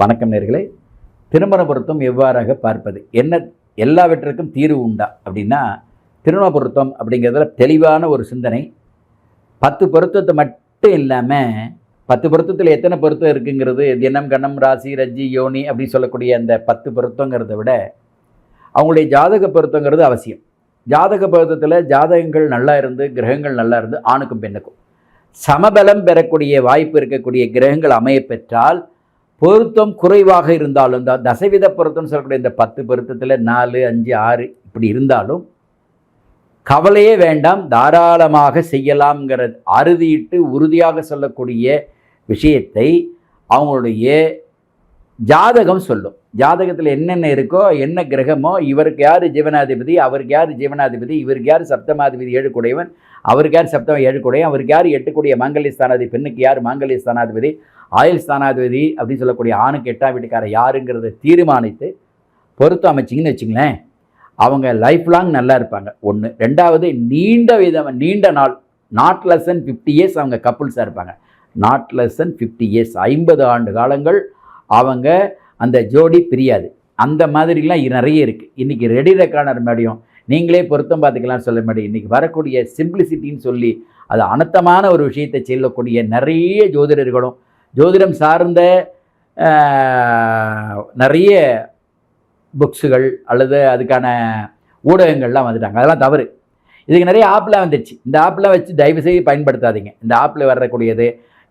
வணக்கம் நேர்களே. திருமண பொருத்தம் எவ்வாறாக பார்ப்பது? என்ன எல்லாவற்றிற்கும் தீர்வு உண்டா? அப்படின்னா திருமண பொருத்தம் அப்படிங்கிறதுல தெளிவான ஒரு சிந்தனை. பத்து பொருத்தத்தை மட்டும் இல்லாமல் பத்து பொருத்தத்தில் எத்தனை பொருத்தம் இருக்குங்கிறது தினம் கண்ணம் ராசி ரஜ்ஜி யோனி அப்படின்னு சொல்லக்கூடிய அந்த பத்து பொருத்தங்கிறத விட அவங்களுடைய ஜாதக பொருத்தங்கிறது அவசியம். ஜாதக பொருத்தத்தில் ஜாதகங்கள் நல்லா இருந்து கிரகங்கள் நல்லா இருந்து ஆணுக்கும் பெண்ணுக்கும். சமபலம் பெறக்கூடிய வாய்ப்பு இருக்கக்கூடிய கிரகங்கள் அமைய பெற்றால் பொருத்தம் குறைவாக இருந்தாலும் இந்த தசைவித பொருத்தம்னு சொல்லக்கூடிய இந்த பத்து பொருத்தத்தில் நாலு அஞ்சு ஆறு இப்படி இருந்தாலும் கவலையே வேண்டாம் தாராளமாக செய்யலாம்ங்கிற அறுதியிட்டு உறுதியாக சொல்லக்கூடிய விஷயத்தை அவங்களுடைய ஜாதகம் சொல்லும். ஜாதகத்தில் என்னென்ன இருக்கோ என்ன கிரகமோ இவருக்கு யார் ஜீவனாதிபதி அவருக்கு யார் ஜீவனாதிபதி இவருக்கு யார் சப்தமாதிபதி ஏழு கூடையவன் அவருக்கு யார் சப்தம் ஏழு கூடையவன் அவருக்கு யார் எட்டுக்கூடிய மாங்கல்ய ஸ்தானாதிபதி பெண்ணுக்கு யார் மாங்கல்ய ஸ்தானாதிபதி ஆயுள் ஸ்தானாதிபதி அப்படின்னு சொல்லக்கூடிய ஆணுக்கு எட்டாம் வீட்டுக்காரர் யாருங்கிறத தீர்மானித்து பொருத்தம் அமைச்சிங்கன்னு வச்சுங்களேன் அவங்க லைஃப் லாங் நல்லா இருப்பாங்க. ஒன்று ரெண்டாவது நீண்ட விதம் நீண்ட நாள் not less and fifty years அவங்க கப்புள்ஸாக இருப்பாங்க. Not less and fifty years ஐம்பது ஆண்டு காலங்கள் அவங்க அந்த ஜோடி பிரியாது. அந்த மாதிரிலாம் நிறைய இருக்குது இன்றைக்கி ரெடி ரெக்கார்டர் மேடையும் நீங்களே பொருத்தம் பார்த்துக்கலாம்னு சொல்ல முடியும் இன்றைக்கி வரக்கூடிய சிம்பிளிசிட்டின்னு சொல்லி அது அனுத்தமான ஒரு விஷயத்தை செல்லக்கூடிய நிறைய ஜோதிடர்களும் ஜோதிடம் சார்ந்த நிறைய புக்ஸுகள் அல்லது அதுக்கான ஊடகங்கள்லாம் வந்துட்டாங்க. அதெல்லாம் தவறு. இதுக்கு நிறைய ஆப்லாம் வந்துடுச்சு இந்த ஆப்லாம் வச்சு தயவு செய்து பயன்படுத்தாதீங்க. இந்த ஆப்பில் வரக்கூடியது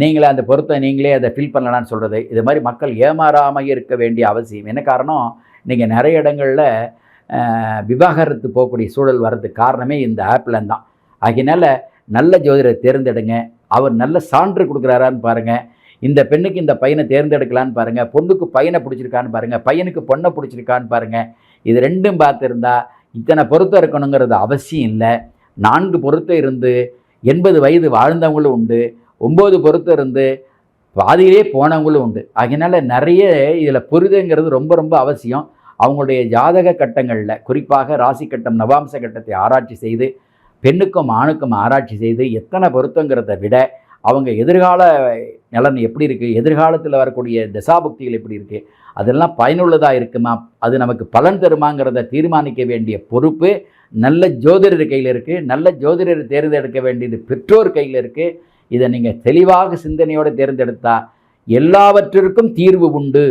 நீங்களே அந்த பொருத்தம் நீங்களே அதை ஃபில் பண்ணலான்னு சொல்கிறது இது மாதிரி மக்கள் ஏமாறாமல் இருக்க வேண்டிய அவசியம். என்ன காரணம்? நீங்கள் நிறைய இடங்களில் விவாகரத்து போகக்கூடிய சூழல் வர்றதுக்கு காரணமே இந்த ஆப்பில் தான். ஆகினால நல்ல ஜோதிடரை தேர்ந்தெடுங்க. அவர் நல்ல சான்று கொடுக்குறாரான்னு பாருங்கள் இந்த பெண்ணுக்கு இந்த பையனை தேர்ந்தெடுக்கலான்னு பாருங்கள் பொண்ணுக்கு பையனை பிடிச்சிருக்கான்னு பாருங்கள் பையனுக்கு பொண்ணை பிடிச்சிருக்கான்னு பாருங்கள் இது ரெண்டும் பார்த்துருந்தா இத்தனை பொருத்தம் இருக்கணுங்கிறது அவசியம் இல்லை. நான்கு பொருத்தம் இருந்து எண்பது வயது வாழ்ந்தவங்களும் உண்டு. ஒம்பது பொறுத்து இருந்து பாதியிலே போனவங்களும் உண்டு. அதனால் நிறைய இதில் புரிதுங்கிறது ரொம்ப ரொம்ப அவசியம். அவங்களுடைய ஜாதக கட்டங்களில் குறிப்பாக ராசி கட்டம் நவாம்ச கட்டத்தை ஆராய்ச்சி செய்து பெண்ணுக்கும் ஆணுக்கும் ஆராய்ச்சி செய்து எத்தனை பொருத்தங்கிறத விட அவங்க எதிர்கால நலன் எப்படி இருக்குது எதிர்காலத்தில் வரக்கூடிய தசாபுக்திகள் எப்படி இருக்குது அதெல்லாம் பயனுள்ளதாக இருக்குமா? அது நமக்கு பலன் தருமாங்கிறத தீர்மானிக்க வேண்டிய பொறுப்பு நல்ல ஜோதிடர் கையில் இருக்குது நல்ல ஜோதிடர் தேர்ந்தெடுக்க வேண்டியது பெற்றோர் கையில் இருக்குது இதை நீங்கள் தெளிவாக சிந்தனையோடு தேர்ந்தெடுத்தா எல்லாவற்றிற்கும் தீர்வு உண்டு.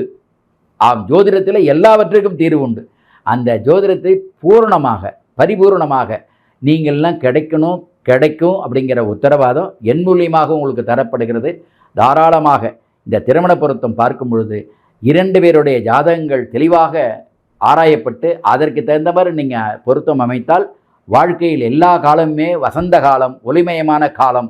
ஆம் ஜோதிடத்தில் எல்லாவற்றிற்கும் தீர்வு உண்டு. அந்த ஜோதிடத்தை பூரணமாக பரிபூரணமாக நீங்கள்லாம் கிடைக்கணும் கிடைக்கும் அப்படிங்கிற உத்தரவாதம் என் மூலியமாக உங்களுக்கு தரப்படுகிறது. தாராளமாக இந்த திருமண பொருத்தம் பார்க்கும் பொழுது இரண்டு பேருடைய ஜாதகங்கள் தெளிவாக ஆராயப்பட்டு அதற்கு தகுந்த மாதிரி நீங்கள் பொருத்தம் அமைத்தால் வாழ்க்கையில் எல்லா காலமுமே வசந்த காலம் ஒளிமயமான காலம்